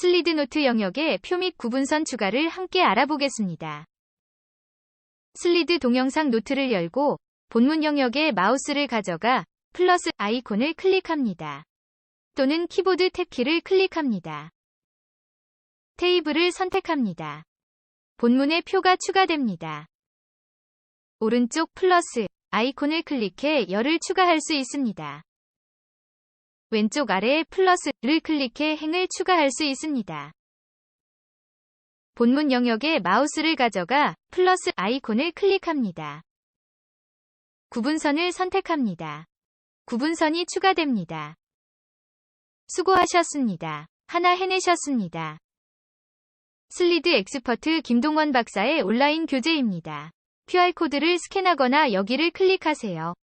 슬리드 노트 영역에 표및 구분선 추가를 함께 알아보겠습니다. 슬리드 동영상 노트를 열고 본문 영역에 마우스를 가져가 플러스 아이콘을 클릭합니다. 또는 키보드 탭키를 클릭합니다. 테이블을 선택합니다. 본문에 표가 추가됩니다. 오른쪽 플러스 아이콘을 클릭해 열을 추가할 수 있습니다. 왼쪽 아래에 플러스를 클릭해 행을 추가할 수 있습니다. 본문 영역에 마우스를 가져가 플러스 아이콘을 클릭합니다. 구분선을 선택합니다. 구분선이 추가됩니다. 수고하셨습니다. 하나 해내셨습니다. 슬리드 엑스퍼트 김동원 박사의 온라인 교재입니다. QR코드를 스캔하거나 여기를 클릭하세요.